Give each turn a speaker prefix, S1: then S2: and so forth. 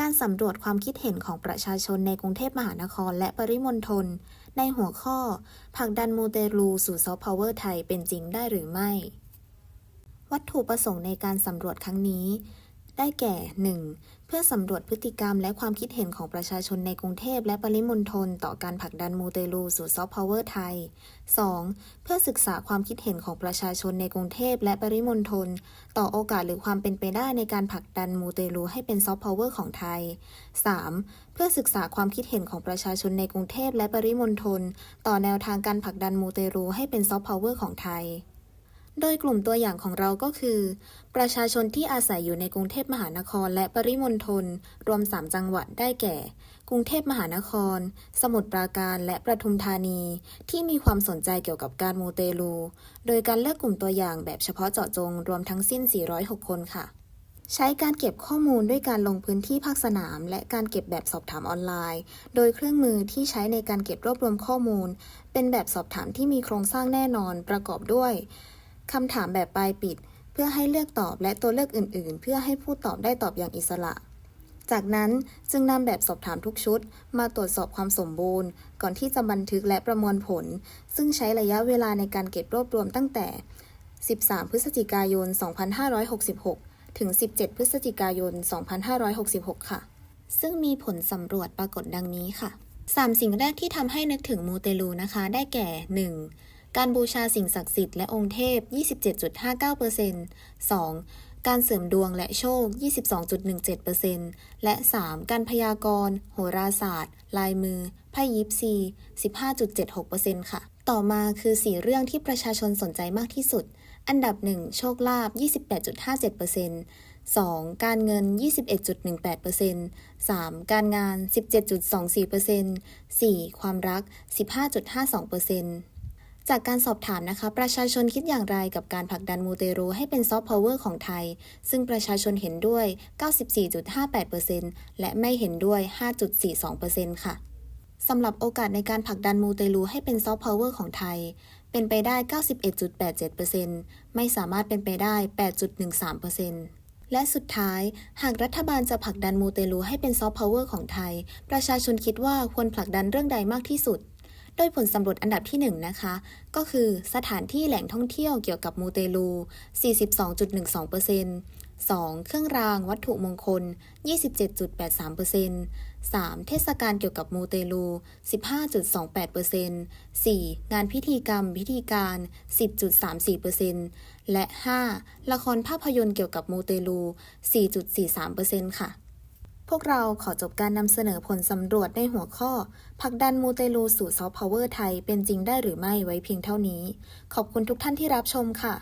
S1: การสำรวจความคิดเห็นของประชาชนในกรุงเทพมหานครและปริมณฑลในหัวข้อผลักดันมูเตลูสู่ซอฟต์พาวเวอร์ไทยเป็นจริงได้หรือไม่ วัตถุประสงค์ในการสำรวจครั้งนี้ ได้แก่ 1. เพื่อสำรวจพฤติกรรมและความคิดเห็นของประชาชนในกรุงเทพและปริมณฑลต่อการผลักดันมูเตลูสู่ซอฟต์พาวเวอร์ไทย 2. เพื่อศึกษาความคิดเห็นของประชาชนในกรุงเทพและปริมณฑลต่อโอกาสหรือความเป็นไปได้ในการผลักดันมูเตลูให้เป็นซอฟต์พาวเวอร์ของไทย 3. เพื่อศึกษาความคิดเห็นของประชาชนในกรุงเทพและปริมณฑลต่อแนวทางการผลักดันมูเตลูให้เป็นซอฟต์พาวเวอร์ของไทย โดยกลุ่มตัวอย่างของเราก็คือ ประชาชนที่อาศัยอยู่ในกรุงเทพมหานครและปริมณฑลรวม 3 จังหวัดได้แก่ กรุงเทพมหานคร สมุทรปราการและประทุมธานี ที่มีความสนใจเกี่ยวกับการมูเตลู โดยการเลือกกลุ่มตัวอย่างแบบเฉพาะเจาะจงรวมทั้งสิ้น 406 คนค่ะ ใช้การเก็บข้อมูลด้วยการลงพื้นที่ภาคสนาม และการเก็บแบบสอบถามออนไลน์ โดยเครื่องมือที่ใช้ในการเก็บรวบรวมข้อมูล เป็นแบบสอบถามที่มีโครงสร้างแน่นอนประกอบด้วย คำถามแบบปลายปิด เพื่อให้เลือกตอบและตัวเลือกอื่น ๆ เพื่อให้ผู้ตอบได้ตอบอย่างอิสระ จากนั้นจึงนำแบบสอบถามทุกชุด มาตรวจสอบความสมบูรณ์ ก่อนที่จะบันทึกและประมวลผล ซึ่งใช้ระยะเวลาในการเก็บรวบรวมตั้งแต่ 13 พฤศจิกายน 2566 ถึง 17 พฤศจิกายน 2566 ค่ะ ซึ่งมีผลสำรวจปรากฏดังนี้ค่ะ 3 สิ่งแรกที่ทำให้นึกถึงมูเตลูนะคะ ได้แก่ 1. การบูชาสิ่งศักดิ์สิทธิ์และองค์เทพ 27.59% 2. การเสริมดวงและโชค 22.17%และ 3. การพยากรณ์ โหราศาสตร์ ลายมือ ไพ่ยิปซี 15.76%ค่ะ ต่อมาคือ 4 เรื่องที่ประชาชนสนใจมากที่สุด อันดับ 1 โชคลาภ 28.57% 2. การเงิน 21.18% 3. การงาน 17.24% 4. ความรัก 15.52% จากการสอบถามนะคะประชาชนคิดอย่างไรกับการผลักดันมูเตรูให้เป็นซอฟต์พาวเวอร์ของไทย ซึ่งประชาชนเห็นด้วย 94.58%และไม่เห็นด้วย 5.42%ค่ะสำหรับโอกาสในการผลักดันมูเตลูให้เป็นซอฟต์พาวเวอร์ของไทย เป็นไปได้ 91.87%ไม่สามารถเป็นไปได้ 8.13%และสุดท้าย หากรัฐบาลจะผลักดันมูเตลูให้เป็นซอฟต์พาวเวอร์ของไทย ประชาชนคิดว่าควรผลักดันเรื่องใดมากที่สุด โดยผลสำรวจอันดับที่ 1 นะคะ ก็คือสถานที่แหล่งท่องเที่ยวเกี่ยวกับมูเตลู 42.12% 2. เครื่องรางวัตถุมงคล 27.83% 3. เทศกาลเกี่ยวกับมูเตลู 15.28% 4. งานพิธีกรรมพิธีการ 10.34%และ 5. ละครภาพยนตร์เกี่ยวกับมูเตลู 4.43%ค่ะ พวกเราขอจบการนำเสนอผลสำรวจในหัวข้อผักดันมูเตลูสู่ซอฟต์พาวเวอร์ไทยเป็นจริงได้หรือไม่ไว้เพียงเท่านี้ ขอบคุณทุกท่านที่รับชมค่ะ